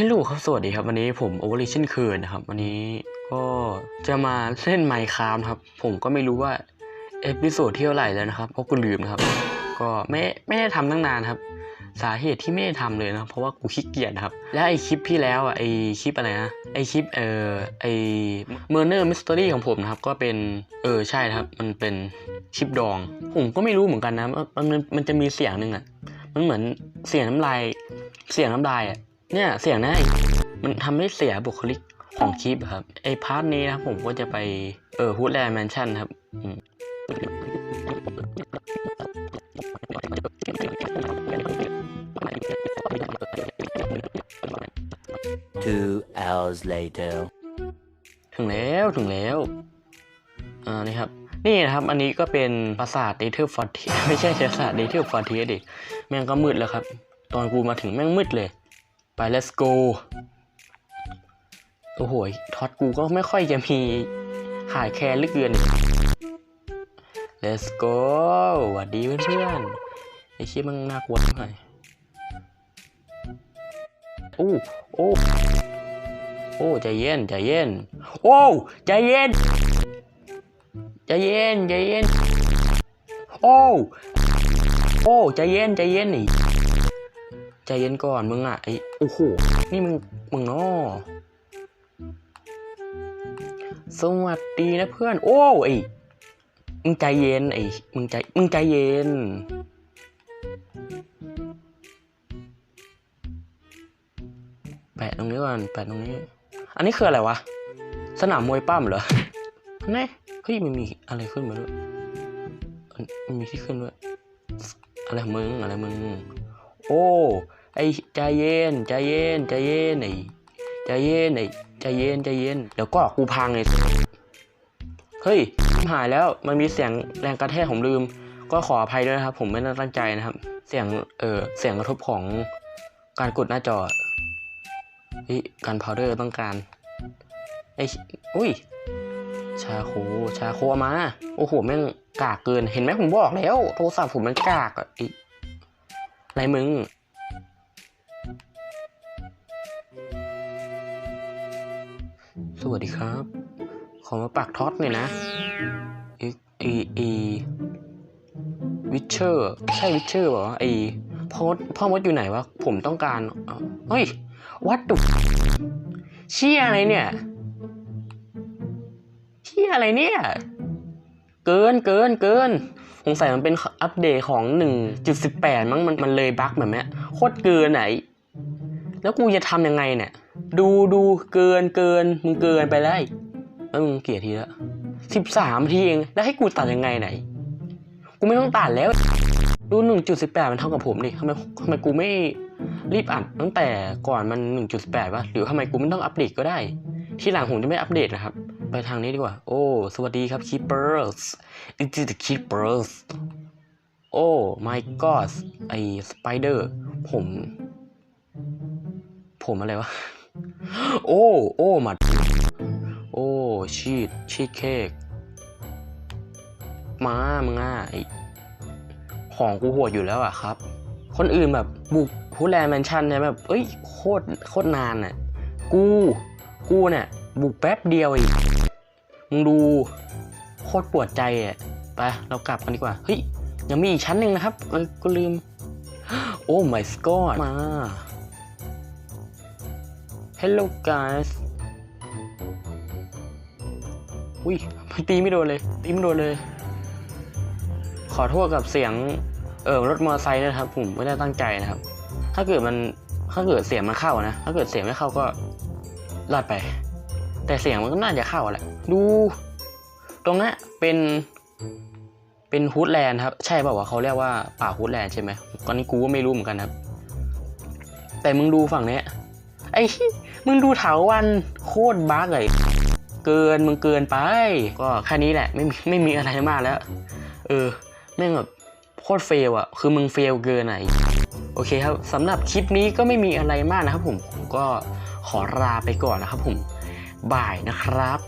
ฮัลโหลครับ สวัสดีครับ วันนี้ผมโอเวอร์ลิเช่นเคยนนะครับ วันนี้ก็จะมาเล่นไมค์คามครับ ผมก็ไม่รู้ว่า เอพิโซดที่เท่าไหร่แล้วนะครับเพราะกูลืมนะครับ ก็ไม่ไม่ได้ทำตั้งนานครับ สาเหตุที่ไม่ได้ทำเลยนะ เพราะว่ากูขี้เกียจนะครับ และไอคลิปที่แล้วอะไอคลิปอะไรนะไอคลิปเอ่อไอเมอร์เนอร์มิส t ต r y ของผมนะครับ ก็เป็นเออใช่ครับ มันเป็นคลิปดอง ผมก็ไม่รู้เหมือนกันนะมันมันจะมีเสียงหนึ่งอะมันเหมือนเสียงน้ำลายเสียงน้ำลายอะ เนี่ยเสียงนะไอ้มันทำให้เสียบุคลิกของคลิปอะครับ ไอพาร์ทนี้นะครับผมก็จะไปเออฮูดแลนด์แมนชั่นครับอืม Two hours later. ถึงแล้วถึงแล้วอ่านี่ครับนี่นะครับ อันนี้ก็เป็นปราสาทเดเทอร์ฟอร์เทียไม่ใช่ปราสาทเดเทอร์ฟอร์เทียดิแม่งก็มืดแล้วครับ ตอนกูมาถึงแม่งมืดเลย ไป let's go โอ้โหท็อตกูก็ไม่ค่อยจะมีขายแคร์หลึกเกิน let's go หวัดดีเพื่อนๆไอ้ชิมันน่ากลัวหน่อยโอ้โอ้โอ้ใจเย็นใจเย็น โอ้ใจเย็นใจเย็นใจเย็น โอ้ โอ้ใจเย็นใจเย็นนี่ ใจเย็นก่อนมึงอะไอโอ้โหนี่มึงมึงนาะสวัสดีนะเพื่อน โอ้ไอมึงใจเย็นไอมึงใจมึงใจเย็นแปะตรงนี้ก่อนแปะตรงนี้ อันนี้คืออะไรวะ สนามมวยปั้มเหรอนี่เฮ้ยมันมีอะไรขึ้นมาด้วยมันมีที่ขึ้นด้วยอะไรมึงอะไรมึง โอ้ ไอ้ใจเย็นใจเย็นใจเย็นไอใจเย็นไอใจเย็นใจเย็นเดี๋ยวก็กูพังไอเฮ้ยหายแล้วมันมีเสียงแรงกระแทกผมลืม ก็ขออภัยด้วยนะครับ ผมไม่ได้ตั้งใจนะครับ เสียงเออเสียงกระทบของการกดหน้าจอเฮ้ยกันพาวเดอร์ต้องการไอ้อุ้ยชาโคชาโคมาโอ้โหแม่งกากเกินเห็นไหมผมบอกแล้ว โทรศัพท์ผมมันกากอะไอ้อะไรมึง วัสดีครับ ขอมาปักท็อตหน่อยนะเอเอเอวิเชอร์ใช่วิเชอร์เปล่าวะไอพ่อดพ่อมดอยู่ไหนวะ ผมต้องการเอ้าเฮ้ยวัดดุเชี่ยอะไรเนี่ยเชี่ยอะไรเนี่ย เกินเกินเกินสงสัยมันเป็นอัปเดตของ 1.18 มั้งมันมันเลยบั๊กแบบเนี้ยโคตรเกินไหน แล้วกูจะทำยังไงเนี่ย ดูดูเกินเกินมึงเกินไปเลยแล้วมึงเกลียดทีละสิบสามทีเอง แล้วให้กูตัดยังไงไหน กูไม่ต้องตัดแล้วดู1.18มันเท่ากับผมดิทำไมทำไมกูไม่รีบอัดตั้งแต่ก่อนมัน1.18วะหรือทำไมกูไม่ต้องอัปเดตก็ได้ ที่หลังผมจะไม่อัปเดตนะครับ ไปทางนี้ดีกว่า โอ้ สวัสดีครับ Keepers it is the Keepers โอ้ my god ไอ Spider ผม ผมอะไรวะ โอ้ โอ้มาโอ้ ชีสชีสเค้กมามึงอะไอของกูโหดอยู่แล้วอะครับ คนอื่นแบบบุกพูแลนแมนชั่นเนี่ยแบบ เอ้ย โคตร โคตรนานอะกู กูเนี่ย บุกแป๊บเดียวอีกมึงดู โคตรปวดใจอะไป เรากลับกันดีกว่า เฮ้ย ยังมีอีกชั้นหนึ่งนะครับ เอ้ยกูลืม โอ้ my god มา Hello guys อุ้ยตีไม่โดนเลย ตีไม่โดนเลย ขอโทษกับเสียง เออรถมอเตอร์ไซค์นะครับ ผมไม่ได้ตั้งใจนะครับ ถ้าเกิดมัน ถ้าเกิดเสียงมันเข้านะ ถ้าเกิดเสียงไม่เข้าก็รอดไป แต่เสียงมันก็น่าจะเข้าแหละ ดู ตรงนั้เป็น เป็นฮูดแลนด์ครับ ใช่ป่าววะเขาเรียกว่าป่าฮูดแลนด์ใช่ไหมตอนนี้กูก็ไม่รู้เหมือนกันครับ แต่มึงดูฝั่งเนี้ย อ้มึงดูเถาวันโคตรบ้าเลย เกินมึงเกินไป ก็แค่นี้แหละไม่ไม่มีอะไรมากแล้ว เออแม่งแบบโคตรเฟลอะคือมึงเฟลเกินไหนโอเคครับสำหรับคลิปนี้ก็ไม่มีอะไรมากนะครับผมผมก็ขอลาไปก่อนนะครับผมบ่ายนะครับ